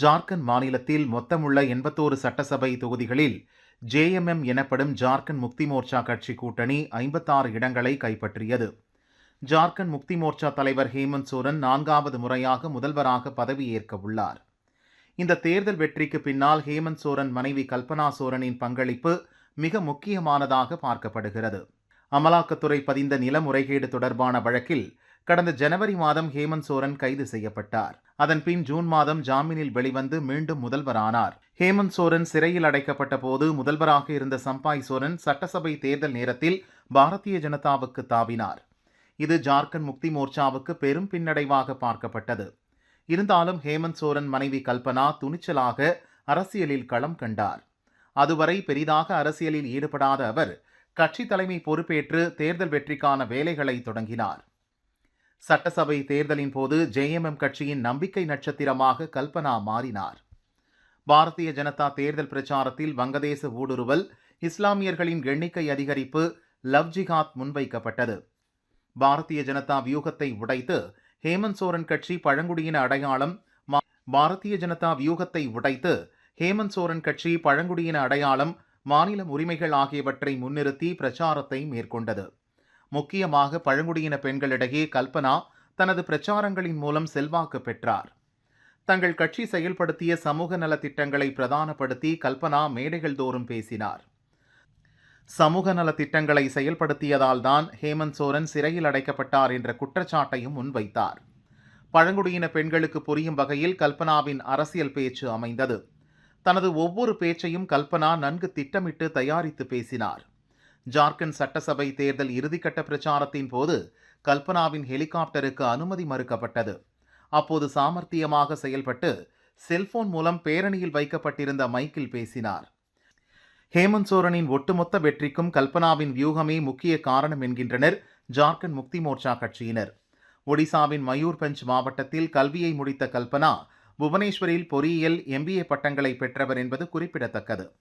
ஜார்க்கண்ட் மாநிலத்தில் மொத்தமுள்ள எண்பத்தோரு சட்டசபை தொகுதிகளில் ஜேஎம்எம் எனப்படும் ஜார்க்கண்ட் முக்தி மோர்ச்சா கட்சி கூட்டணி ஐம்பத்தாறு இடங்களை கைப்பற்றியது. ஜார்க்கண்ட் முக்தி மோர்ச்சா தலைவர் ஹேமந்த் சோரன் நான்காவது முறையாக முதல்வராக பதவியேற்க உள்ளார். இந்த தேர்தல் வெற்றிக்கு பின்னால் ஹேமந்த் சோரன் மனைவி கல்பனா சோரனின் பங்களிப்பு மிக முக்கியமானதாக பார்க்கப்படுகிறது. அமலாக்கத்துறை பதிந்த நில முறைகேடு தொடர்பான வழக்கில் கடந்த ஜனவரி மாதம் ஹேமந்த் சோரன் கைது செய்யப்பட்டார். அதன்பின் ஜூன் மாதம் ஜாமீனில் வெளிவந்து மீண்டும் முதல்வரானார். ஹேமந்த் சோரன் சிறையில் அடைக்கப்பட்ட போது முதல்வராக இருந்த சம்பாய் சோரன் சட்டசபை தேர்தல் நேரத்தில் பாரதிய ஜனதாவுக்கு தாவினார். இது ஜார்க்கண்ட் முக்தி மோர்ச்சாவுக்கு பெரும் பின்னடைவாக பார்க்கப்பட்டது. இருந்தாலும் ஹேமந்த் சோரன் மனைவி கல்பனா துணிச்சலாக அரசியலில் களம் கண்டார். அதுவரை பெரிதாக அரசியலில் ஈடுபடாத அவர் கட்சி தலைமை பொறுப்பேற்று தேர்தல் வெற்றிக்கான வேலைகளை தொடங்கினார். சட்டசபை தேர்தலின் போது ஜேஎம்எம் கட்சியின் நம்பிக்கை நட்சத்திரமாக கல்பனா மாறினார். பாரதிய ஜனதா தேர்தல் பிரச்சாரத்தில் வங்கதேச ஊடுருவல் இஸ்லாமியர்களின் எண்ணிக்கை அதிகரிப்பு லவ் ஜிகாத் முன்வைக்கப்பட்டது. பாரதிய ஜனதா வியூகத்தை உடைத்து ஹேமந்த் சோரன் கட்சி பழங்குடியின அடையாளம் பாரதிய ஜனதா வியூகத்தை உடைத்து ஹேமந்த் சோரன் கட்சி பழங்குடியின அடையாளம் மாநில உரிமைகள் ஆகியவற்றை முன்னிறுத்தி பிரச்சாரத்தை மேற்கொண்டது. முக்கியமாக பழங்குடியின பெண்களிடையே கல்பனா தனது பிரச்சாரங்களின் மூலம் செல்வாக்கு பெற்றார். தங்கள் கட்சி செயல்படுத்திய சமூக நலத்திட்டங்களை பிரதானப்படுத்தி கல்பனா மேடைகள் தோறும் பேசினார். சமூக நலத் திட்டங்களை செயல்படுத்தியதால் தான் ஹேமந்த் சோரன் சிறையில் அடைக்கப்பட்டார் என்ற குற்றச்சாட்டையும் முன்வைத்தார். பழங்குடியின பெண்களுக்கு புரியும் வகையில் கல்பனாவின் அரசியல் பேச்சு அமைந்தது. தனது ஒவ்வொரு பேச்சையும் கல்பனா நன்கு திட்டமிட்டு தயாரித்து பேசினார். ஜார்க்கண்ட் சட்டசபை தேர்தல் இறுதிக்கட்ட பிரச்சாரத்தின் போது கல்பனாவின் ஹெலிகாப்டருக்கு அனுமதி மறுக்கப்பட்டது. அப்போது சாமர்த்தியமாக செயல்பட்டு செல்போன் மூலம் பேரணியில் வைக்கப்பட்டிருந்த மைக்கில் பேசினார். ஹேமந்த் சோரனின் ஒட்டுமொத்த வெற்றிக்கும் கல்பனாவின் வியூகமே முக்கிய காரணம் என்கின்றனர் ஜார்க்கண்ட் முக்தி மோர்ச்சா கட்சியினர். ஒடிசாவின் மயூர்பஞ்ச் மாவட்டத்தில் கல்வியை முடித்த கல்பனா புவனேஸ்வரில் பொறியியல் எம்பிஏ பட்டங்களை பெற்றவர் என்பது குறிப்பிடத்தக்கது.